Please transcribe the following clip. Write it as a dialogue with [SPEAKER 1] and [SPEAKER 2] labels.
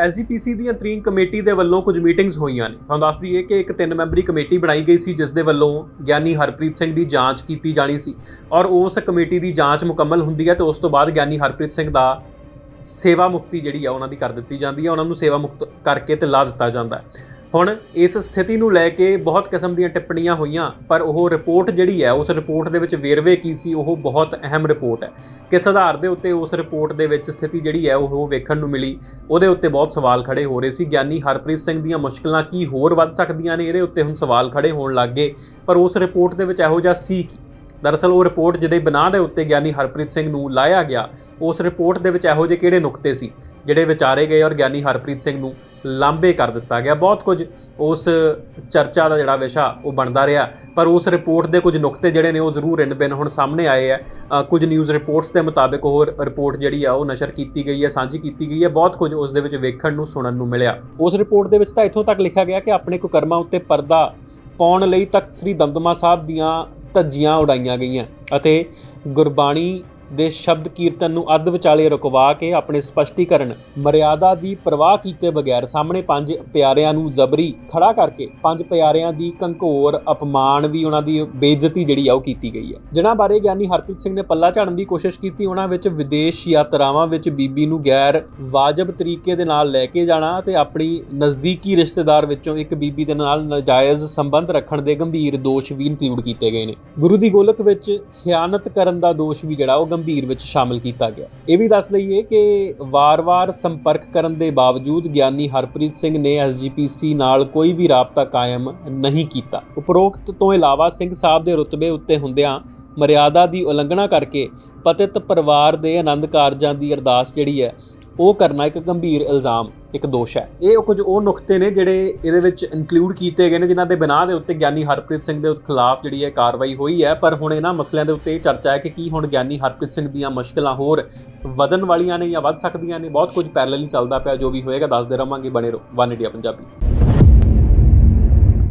[SPEAKER 1] SGPC ਦੀ ਅੰਤਰੀਮ committee ਦੇ ਵੱਲੋਂ ਕੁਝ ਮੀਟਿੰਗਸ ਹੋਈਆਂ ਨੇ। ਤੁਹਾਨੂੰ ਦੱਸ ਦਈਏ ਕਿ ਇੱਕ ਤਿੰਨ ਮੈਂਬਰੀ ਕਮੇਟੀ ਬਣਾਈ ਗਈ ਸੀ ਜਿਸ ਦੇ ਵੱਲੋਂ ਗਿਆਨੀ ਹਰਪ੍ਰੀਤ ਸਿੰਘ ਦੀ ਜਾਂਚ ਕੀਤੀ ਜਾਣੀ ਸੀ ਔਰ ਉਸ ਕਮੇਟੀ ਦੀ ਜਾਂਚ ਮੁਕੰਮਲ ਹੁੰਦੀ ਹੈ ਤੇ ਉਸ ਤੋਂ ਬਾਅਦ ਗਿਆਨੀ ਹਰਪ੍ਰੀਤ ਸਿੰਘ ਦਾ ਸੇਵਾ ਮੁਕਤੀ ਜਿਹੜੀ ਆ, ਉਹਨਾਂ ਦੀ ਕਰ ਦਿੱਤੀ ਜਾਂਦੀ ਹੈ ਉਹਨਾਂ ਨੂੰ ਸੇਵਾ ਮੁਕਤ ਕਰਕੇ ਤੇ ਲਾ ਦਿੱਤਾ ਜਾਂਦਾ ਹੈ। ਹੁਣ ਇਸ ਸਥਿਤੀ ਨੂੰ ਲੈ ਕੇ ਬਹੁਤ ਕਿਸਮ ਦੀਆਂ ਟਿੱਪਣੀਆਂ ਹੋਈਆਂ, ਪਰ ਉਹ ਰਿਪੋਰਟ ਜਿਹੜੀ ਹੈ, ਉਸ ਰਿਪੋਰਟ ਦੇ ਵਿੱਚ ਵੇਰਵੇ ਕੀ ਸੀ, ਉਹ ਬਹੁਤ ਅਹਿਮ ਰਿਪੋਰਟ ਹੈ। ਕਿਸ ਆਧਾਰ ਦੇ ਉੱਤੇ ਉਸ ਰਿਪੋਰਟ ਦੇ ਵਿੱਚ ਸਥਿਤੀ ਜਿਹੜੀ ਹੈ, ਉਹ ਵੇਖਣ ਨੂੰ ਮਿਲੀ। ਉਹਦੇ ਉੱਤੇ ਬਹੁਤ ਸਵਾਲ ਖੜੇ ਹੋ ਰਹੇ ਸੀ। ਗਿਆਨੀ ਹਰਪ੍ਰੀਤ ਸਿੰਘ ਦੀਆਂ ਮੁਸ਼ਕਲਾਂ ਕੀ ਹੋਰ ਵੱਧ ਸਕਦੀਆਂ ਨੇ? ਇਹਦੇ ਉੱਤੇ ਹੁਣ ਸਵਾਲ ਖੜੇ ਹੋਣ ਲੱਗ ਗਏ। ਪਰ ਉਸ ਰਿਪੋਰਟ ਦੇ ਵਿੱਚ ਇਹੋ ਜਿਹਾ ਸੀ ਕੀ? ਦਰਅਸਲ ਉਹ ਰਿਪੋਰਟ ਜਿਹਦੇ ਬਿਨਾਂ ਦੇ ਉੱਤੇ ਗਿਆਨੀ ਹਰਪ੍ਰੀਤ ਸਿੰਘ ਨੂੰ ਲਾਇਆ ਗਿਆ, ਉਸ ਰਿਪੋਰਟ ਦੇ ਵਿੱਚ ਇਹੋ ਜਿਹੇ ਕਿਹੜੇ ਨੁਕਤੇ ਸੀ, ਜਿਹੜੇ ਵਿਚਾਰੇ ਗਏ ਔਰ ਗਿਆਨੀ ਹਰਪ੍ਰੀਤ ਸਿੰਘ ਨੂੰ ਲਾਂਬੇ ਕਰ ਦਿੱਤਾ ਗਿਆ। ਬਹੁਤ ਕੁਝ ਉਸ ਚਰਚਾ ਦਾ ਜਿਹੜਾ ਵਿਸ਼ਾ ਉਹ ਬਣਦਾ ਰਿਹਾ। ਪਰ ਉਸ ਰਿਪੋਰਟ ਦੇ ਕੁਝ ਨੁਕਤੇ ਜਿਹੜੇ ਨੇ ਉਹ ਜ਼ਰੂਰ ਇਨ ਬਿਨ ਹੁਣ ਸਾਹਮਣੇ ਆਏ ਆ। ਕੁਝ ਨਿਊਜ਼ ਰਿਪੋਰਟਸ ਦੇ ਮੁਤਾਬਿਕ ਉਹ ਰਿਪੋਰਟ ਜਿਹੜੀ ਆ ਉਹ ਨਸ਼ਰ ਕੀਤੀ ਗਈ ਹੈ, ਸਾਂਝੀ ਕੀਤੀ ਗਈ ਹੈ। ਬਹੁਤ ਕੁਝ ਉਸ ਦੇ ਵਿੱਚ ਵੇਖਣ ਨੂੰ, ਸੁਣਨ ਨੂੰ ਮਿਲਿਆ। ਉਸ ਰਿਪੋਰਟ ਦੇ ਵਿੱਚ ਤਾਂ ਇੱਥੋਂ ਤੱਕ ਲਿਖਿਆ ਗਿਆ ਕਿ ਆਪਣੇ ਕੁਕਰਮਾਂ ਉੱਤੇ ਪਰਦਾ ਪਾਉਣ ਲਈ ਤਖਤ ਸ੍ਰੀ ਦਮਦਮਾ ਸਾਹਿਬ ਦੀਆਂ ਧੱਜੀਆਂ ਉਡਾਈਆਂ ਗਈਆਂ ਅਤੇ ਗੁਰਬਾਣੀ ਦੇ ਸ਼ਬਦ ਕੀਰਤਨ ਨੂੰ ਅੱਧ ਵਿਚਾਲੇ ਰੁਕਵਾ ਕੇ ਆਪਣੇ ਸਪਸ਼ਟੀਕਰਨ ਮਰਿਆਦਾ ਦੀ ਪਰਵਾਹ ਕੀਤੇ ਬਗੈਰ ਸਾਹਮਣੇ ਪੰਜ ਪਿਆਰਿਆਂ ਨੂੰ ਜ਼ਬਰੀ ਖੜਾ ਕਰਕੇ ਪੰਜ ਪਿਆਰਿਆਂ ਦੀ ਕੰਕੋਰ ਅਪਮਾਨ ਵੀ ਉਹਨਾਂ ਦੀ ਬੇਇੱਜ਼ਤੀ ਜਿਹੜੀ ਆ ਉਹ ਕੀਤੀ ਗਈ ਹੈ ਜਿਨ੍ਹਾਂ ਬਾਰੇ ਗਿਆਨੀ ਹਰਪ੍ਰੀਤ ਸਿੰਘ ਨੇ ਪੱਲਾ ਝਾੜਨ ਦੀ ਕੋਸ਼ਿਸ਼ ਕੀਤੀ, ਉਹਨਾਂ ਵਿੱਚ ਵਿਦੇਸ਼ ਯਾਤਰਾਵਾਂ ਵਿੱਚ ਬੀਬੀ ਨੂੰ ਗੈਰ ਵਾਜਬ ਤਰੀਕੇ ਦੇ ਨਾਲ ਲੈ ਕੇ ਜਾਣਾ ਤੇ ਆਪਣੀ ਨਜ਼ਦੀਕੀ ਰਿਸ਼ਤੇਦਾਰ ਵਿੱਚੋਂ ਇੱਕ ਬੀਬੀ ਦੇ ਨਾਲ ਨਾਜਾਇਜ਼ ਸੰਬੰਧ ਰੱਖਣ ਦੇ ਗੰਭੀਰ ਦੋਸ਼ ਵੀ ਇਨਕਲੂਡ ਕੀਤੇ ਗਏ ਨੇ। ਗੁਰੂ ਦੀ ਗੋਲਕ ਵਿੱਚ ਖਿਆਨਤ ਕਰਨ ਦਾ ਦੋਸ਼ ਵੀ ਜਿਹੜਾ ਉਹ ਗੰਭੀਰ ਵਿੱਚ ਸ਼ਾਮਲ ਕੀਤਾ ਗਿਆ। ਇਹ ਵੀ ਦੱਸ ਦਈਏ ਕਿ ਵਾਰ-ਵਾਰ ਸੰਪਰਕ ਕਰਨ ਦੇ ਬਾਵਜੂਦ ਗਿਆਨੀ ਹਰਪ੍ਰੀਤ ਸਿੰਘ ਨੇ ਐਸਜੀਪੀਸੀ ਨਾਲ ਕੋਈ ਵੀ ਰਾਬਤਾ ਕਾਇਮ ਨਹੀਂ ਕੀਤਾ। ਉਪਰੋਕਤ ਤੋਂ ਇਲਾਵਾ ਸਿੰਘ ਸਾਹਿਬ ਦੇ ਰੁਤਬੇ ਉੱਤੇ ਹੁੰਦਿਆਂ ਮਰਿਆਦਾ ਦੀ ਉਲੰਘਣਾ ਕਰਕੇ ਪਤਿਤ ਪਰਿਵਾਰ ਦੇ ਆਨੰਦ ਕਾਰਜਾਂ ਦੀ ਅਰਦਾਸ ਜਿਹੜੀ ਹੈ ਉਹ ਕਰਨਾ ਇੱਕ ਗੰਭੀਰ ਇਲਜ਼ਾਮ, ਇੱਕ ਦੋਸ਼ ਹੈ। ਇਹ ਕੁਝ ਉਹ ਨੁਕਤੇ ਨੇ ਜਿਹੜੇ ਇਹਦੇ ਵਿੱਚ ਇਨਕਲੂਡ ਕੀਤੇ ਗਏ ਨੇ, ਜਿਨ੍ਹਾਂ ਦੇ ਬਿਨਾਂ ਦੇ ਉੱਤੇ ਗਿਆਨੀ ਹਰਪ੍ਰੀਤ ਸਿੰਘ ਦੇ ਖਿਲਾਫ ਜਿਹੜੀ ਹੈ ਕਾਰਵਾਈ ਹੋਈ ਹੈ। ਪਰ ਹੁਣ ਇਹਨਾਂ ਮਸਲਿਆਂ ਦੇ ਉੱਤੇ ਇਹ ਚਰਚਾ ਹੈ ਕਿ ਕੀ ਹੁਣ ਗਿਆਨੀ ਹਰਪ੍ਰੀਤ ਸਿੰਘ ਦੀਆਂ ਮੁਸ਼ਕਲਾਂ ਹੋਰ ਵਧਣ ਵਾਲੀਆਂ ਨੇ ਜਾਂ ਵੱਧ ਸਕਦੀਆਂ ਨੇ। ਬਹੁਤ ਕੁਝ ਪੈਰਲਲੀ ਚੱਲਦਾ ਪਿਆ, ਜੋ ਵੀ ਹੋਏਗਾ, ਦੱਸਦੇ ਰਵਾਂਗੇ। ਬਣੇ ਰਹੋ। One India Punjabi.